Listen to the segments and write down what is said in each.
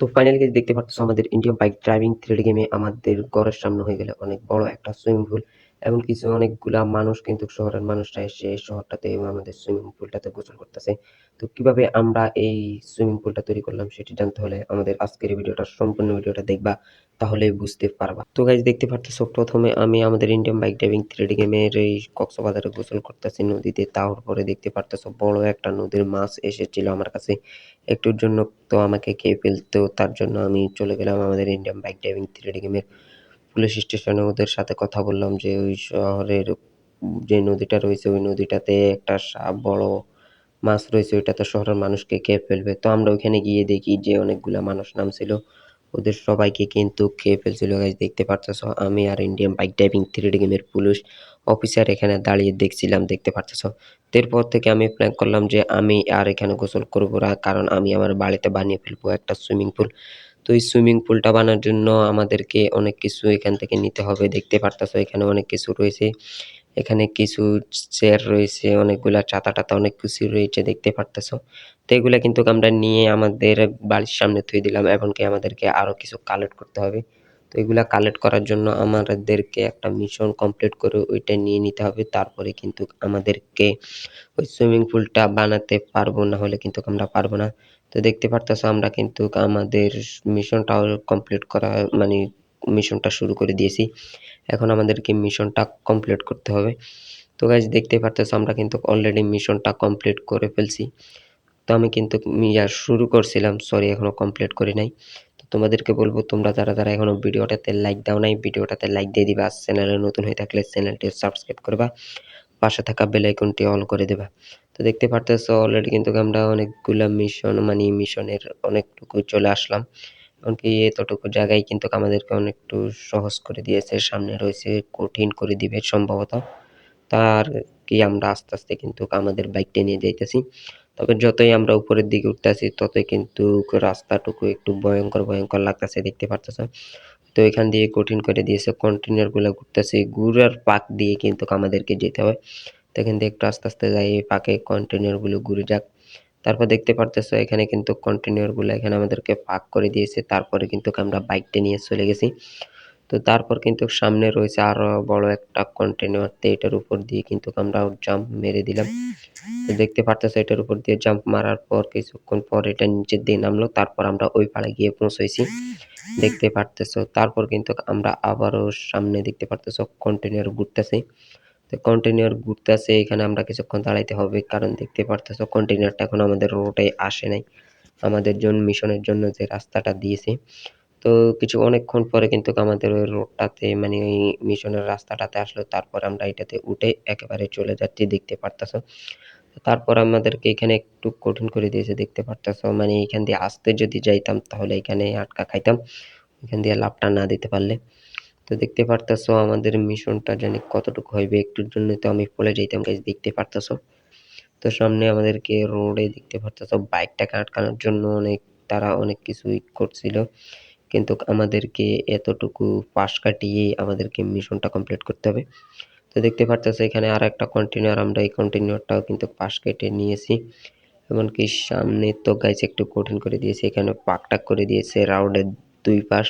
তো ফাইনালি দেখতে পাচ্ছ আমাদের ইন্ডিয়ান বাইক ড্রাইভিং থ্রিডি গেমে আমাদের ঘরের সামনে হয়ে গেলে অনেক বড় একটা সুইমিং পুল এবং কিছু অনেকগুলা মানুষ কিন্তু শহরের মানুষরা এসে এই শহরটাতে আমাদের সুইমিং পুলটাতে গোসল করতেছে। তো কীভাবে আমরা এই সুইমিং পুলটা তৈরি করলাম সেটি জানতে হলে আমাদের আজকের ভিডিওটা, সম্পূর্ণ ভিডিওটা দেখবা, তাহলে বুঝতে পারবা। তো গাইজ দেখতে পারতেছো, প্রথমে আমি আমাদের ইন্ডিয়ান বাইক ড্রাইভিং থ্রিডি গেমের এই কক্সবাজারে গোসল করতেছি নদীতে। তারপরে দেখতে পারতেছো, বড় একটা নদীর মাছ এসেছিল আমার কাছে। একটুর জন্য তো আমাকে খেয়ে ফেলতো, তার জন্য আমি চলে গেলাম আমাদের Indian bike driving three D গেমের পুলিশ স্টেশনে ওদের সাথে কথা বললাম যে, ওই শহরের যে নদীটা রয়েছে, ওই নদীটাতে একটা সাপ বড় মাছ রয়েছে ওইটা তো শহরের মানুষকে খেয়ে ফেলবে। তো আমরা ওইখানে গিয়ে দেখি যে অনেকগুলা মানুষ নামছিল। ওদের সবাইকে কিন্তু খেয়ে ফেলছিল। গাইজ দেখতে পারতেছ? আমি আর Indian bike driving three D গেমের পুলিশ অফিসার এখানে দাঁড়িয়ে দেখছিলাম, দেখতে পারতেছ? এরপর থেকে আমি প্ল্যান করলাম যে আমি আর এখানে গোসল করব না, কারণ আমি আমার বাড়িতে বানিয়ে ফেলব একটা সুইমিং পুল তো এই সুইমিং পুলটা বানানোর জন্য আমাদেরকে অনেক কিছু এখান থেকে নিতে হবে। দেখতে পারতেছো, এখানে অনেক কিছু রয়েছে। এখানে কিছু চেয়ার রয়েছে, অনেকগুলা চাতা টাতা, অনেক কিছু রয়েছে, দেখতে পারতেছ। তো এগুলা কিন্তু আমরা নিয়ে আমাদের বাড়ির সামনে থুই দিলাম, এমনকি আমাদেরকে আরও কিছু কালেক্ট করতে হবে। তো এগুলো কালেক্ট করার জন্য আমাদেরকে একটা মিশন কমপ্লিট করে ওইটা নিয়ে নিতে হবে। তারপরে কিন্তু আমাদেরকে ওই সুইমিং পুলটা বানাতে পারব, না হলে কিন্তু আমরা পারব না। তো দেখতে পারতেছো আমরা কিন্তু আমাদের মিশনটাও কমপ্লিট করা মানে মিশনটা শুরু করে দিয়েছি। এখন আমাদেরকে মিশনটা কমপ্লিট করতে হবে। তো গাইজ দেখতে পারতেছো আমরা কিন্তু অলরেডি মিশনটা কমপ্লিট করে ফেলছি। তো আমি কিন্তু শুরু করছিলাম সরি এখনও কমপ্লিট করি নাই। তোমাদেরকে বলব, তোমরা যারা যারা এখনও ভিডিওটাতে লাইক দাও নাই, ভিডিওটাতে লাইক দিয়ে দিবা। চ্যানেলে নতুন হয়ে থাকলে চ্যানেলটি সাবস্ক্রাইব করবা। পাশে থাকা বেল আইকনটি অন করে দেবা। তো দেখতে পারতেছো অলরেডি কিন্তু আমরা অনেকগুলো মিশন মানে মিশনের অনেকটুকু চলে আসলাম। এমনকি এতটুকু জায়গায় কিন্তু আমাদেরকে অনেকটু সহজ করে দিয়েছে, সামনে রয়েছে কঠিন করে দিবে সম্ভবত। তার কি আমরা আস্তে আস্তে কিন্তু আমাদের বাইকটা নিয়ে যাইতেছি। তবে যতই আমরা উপরের দিকে উঠতেছি ততই কিন্তু রাস্তাটুকু একটু ভয়ঙ্কর ভয়ঙ্কর লাগতেছে, দেখতে পারতেছ তো এখান দিয়ে কঠিন করে দিয়েছে কন্টেনারগুলো ঘুরতেছে, ঘুরার পাক দিয়ে কিন্তু আমাদেরকে যেতে হবে তো এখান দিয়ে একটু আস্তে আস্তে যাই পাকে কন্টেনারগুলো ঘুরে যাক। তারপর দেখতে পারতেছো, এখানে কিন্তু কন্টেনারগুলো এখানে আমাদেরকে পাক করে দিয়েছে, তারপরে কিন্তু আমরা বাইকটা নিয়ে চলে গেছি। তো তারপর কিন্তু সামনে রয়েছে আরও বড় একটা কন্টেনার তো এটার উপর দিয়ে কিন্তু আমরা জাম্প মেরে দিলাম। তো দেখতে পারতেছো এটার উপর দিয়ে জাম্প মারার পর কিছুক্ষণ পর এটা নিচের দিয়ে নামলো, তারপর আমরা ওই পাড়ে গিয়ে পৌঁছেছি দেখতে পারতেছো, তারপর কিন্তু আমরা আবারও সামনে দেখতে পারতেছো কন্টেনার ঘুরতেছে। তো কন্টেনার ঘুরতেছে, এখানে আমরা কিছুক্ষণ দাঁড়াইতে হবে, কারণ দেখতে পারতেছো কন্টেনারটা এখন আমাদের রোডে আসে নাই। আমাদের জন্য মিশনের জন্য যে রাস্তাটা দিয়েছে। তো কিছু অনেকক্ষণ পরে কিন্তু আমাদের ওই রোডটাতে মানে ওই মিশনের রাস্তাটাতে আসলো। তারপর আমরা এটাতে উঠে একেবারে চলে যাচ্ছি, দেখতে পারতেছো। তারপর আমাদেরকে এখানে একটু কঠিন করে দিয়েছে, দেখতে পারতেছো। মানে এখান দিয়ে আসতে যদি যাইতাম তাহলে এখানে আটকা খাইতাম। এখান দিয়ে লাভটা না দিতে পারলে। তো দেখতে পারতেছো আমাদের মিশনটা জানি কতটুকু হইবে, একটুর জন্য তো আমি বলে যাইতাম গাইজ দেখতে পারতেছো। তো সামনে আমাদেরকে রোডে দেখতে পারতেছো বাইকটাকে আটকানোর জন্য অনেক, তারা অনেক কিছুই করছিল। কিন্তু আমাদেরকে এতটুকু পাশ কাটিয়ে আমাদেরকে মিশনটা কমপ্লিট করতে হবে। তো দেখতে পারতেছো এখানে আর একটা কন্টেনার আমরা এই কন্টেনারটাও কিন্তু পাশ কেটে নিয়েছি। এমনকি সামনে তো গাইছে একটু কঠিন করে দিয়েছে, এখানে পাকটাক করে দিয়েছে রাউডের দুই পাশ।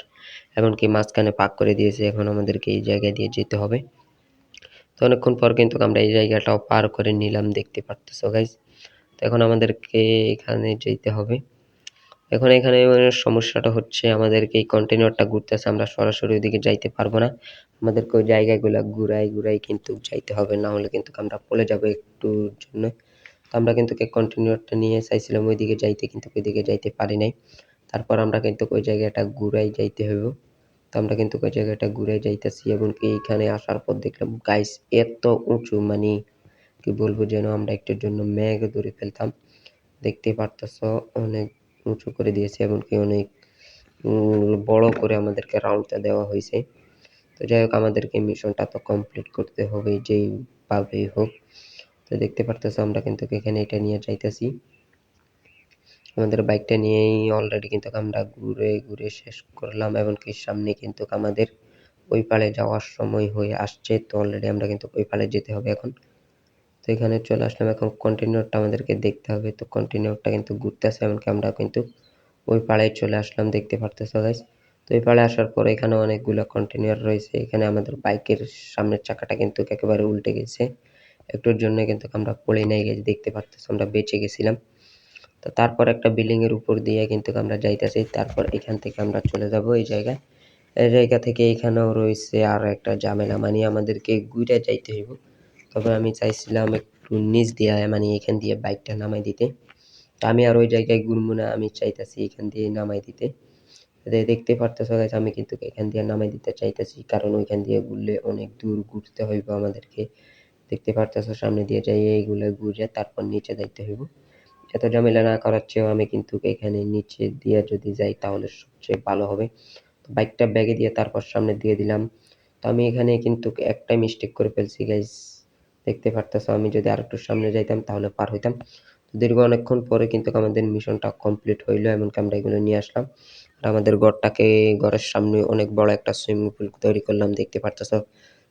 এমনকি মাঝখানে পাক করে দিয়েছে, এখন আমাদেরকে এই জায়গা দিয়ে যেতে হবে। তো অনেকক্ষণ পর কিন্তু আমরা এই জায়গাটাও পার করে নিলাম, দেখতে পারতেছো গাইজ তো এখন আমাদেরকে এখানে যেতে হবে। এখন এখানে সমস্যাটা হচ্ছে আমাদেরকে এই কন্টেনারটা ঘুরতেছে, আমরা সরাসরি ওইদিকে যাইতে পারব না। আমাদেরকে ওই জায়গাগুলো ঘুরাই ঘুরাই কিন্তু যাইতে হবে, না হলে কিন্তু আমরা পড়ে যাব একটু জন্য। তো আমরা কিন্তু কন্টেনারটা নিয়ে চাইছিলাম ওইদিকে যাইতে, কিন্তু ওইদিকে যাইতে পারি নাই। তারপর আমরা কিন্তু ওই জায়গাটা ঘুরাই যাইতে হইব। তো আমরা কিন্তু ওই জায়গাটা ঘুরে যাইতেছি এবং কি এইখানে আসার পর দেখলাম গাইস এত উঁচু মানে কি বলব যেন আমরা একটুর জন্য মেঘ ধরে ফেলতাম। দেখতে পারতেছ, অনেক উঁচু করে দিয়েছে, এমনকি অনেক বড় করে আমাদেরকে রাউন্ডটা দেওয়া হয়েছে। তো যাই হোক, আমাদেরকে মিশনটা তো কমপ্লিট করতে হবে যেইভাবেই হোক। তো দেখতে পারতেছো, আমরা কিন্তু এখানে এটা নিয়ে যাইতেছি। আমাদের বাইকটা নিয়েই অলরেডি কিন্তু আমরা ঘুরে ঘুরে শেষ করলাম, এমনকি সামনে কিন্তু আমাদের ওই পাড়ে যাওয়ার সময় হয়ে আসছে। তো অলরেডি আমরা কিন্তু ওই পাড়ে যেতে হবে এখন। তো এখানে চলে আসলাম। এখন কন্টিনিউরটা আমাদেরকে দেখতে হবে। তো কন্টিনিউরটা কিন্তু ঘুরতে আসে, এমনকি আমরা কিন্তু ওই পাড়ায় চলে আসলাম দেখতে পারতেছো গাইস তো এই পাড়ে আসার পর এখানে অনেকগুলো কন্টেনার রয়েছে। এখানে আমাদের বাইকের সামনের চাকাটা কিন্তু একেবারে উল্টে গেছে। একটুর জন্য কিন্তু আমরা পড়ে নাই গেছি দেখতে পারতেছো, আমরা বেঁচে গেছিলাম। তো তারপর একটা বিল্ডিংয়ের উপর দিয়ে কিন্তু আমরা যাইতেছি। তারপর এখান থেকে আমরা চলে যাব এই জায়গায় এই জায়গা থেকে এখানেও রয়েছে আর একটা ঝামেলা। মানে আমাদেরকে ঘুরে যাইতে হইব। তবে আমি চাইছিলাম একটু নিচ দিয়ে মানে এখান দিয়ে বাইকটা নামাই দিতে। তা আমি আর ওই জায়গায় ঘুরবো না, আমি চাইতেছি এখান দিয়ে নামাই দিতে। দেখতে পারতেছো গাইস আমি কিন্তু এখান দিয়ে নামাই দিতে চাইতেছি, কারণ ওইখান দিয়ে ঘুরলে অনেক দূর ঘুরতে হইব আমাদেরকে। দেখতে পারতেছো সামনে দিয়ে যাই, এইগুলো ঘুরে তারপর নিচে যাইতে হইব। এত ঝামেলা না করার চেয়েও আমি কিন্তু এখানে নিচে দিয়ে যদি যাই তাহলে সবচেয়ে ভালো হবে। বাইকটা ব্যাগে দিয়ে তারপর সামনে দিয়ে দিলাম। তো আমি এখানে কিন্তু একটাই মিস্টেক করে ফেলছি গাইস দেখতে পারতেছো। আমি যদি আরেকটু সামনে যাইতাম, তাহলে পার হইতাম। দীর্ঘ অনেকক্ষণ পরে কিন্তু আমাদের মিশনটা কমপ্লিট হইল, এমনকি আমরা এগুলো নিয়ে আসলাম। আর আমাদের ঘরটাকে, ঘরের সামনে অনেক বড় একটা সুইমিং পুল তৈরি করলাম, দেখতে পারতেছো।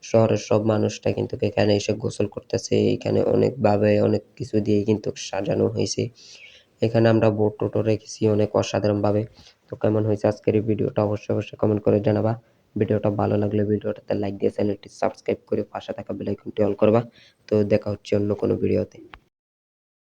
শহরের সব মানুষটা কিন্তু এখানে এসে গোসল করতেছে। এখানে অনেকভাবে অনেক কিছু দিয়ে কিন্তু সাজানো হয়েছে। এখানে আমরা বোট টোটো রেখেছি অনেক অসাধারণভাবে তো কেমন হয়েছে আজকের এই ভিডিওটা অবশ্যই অবশ্যই কমেন্ট করে জানাবা। ভিডিওটা ভালো লাগলে ভিডিওটাতে লাইক দিয়ে চ্যানেলটি সাবস্ক্রাইব করে পাশে থাকা বেল আইকনটি অন করবা। তো দেখা হচ্ছে অন্য কোনো ভিডিওতে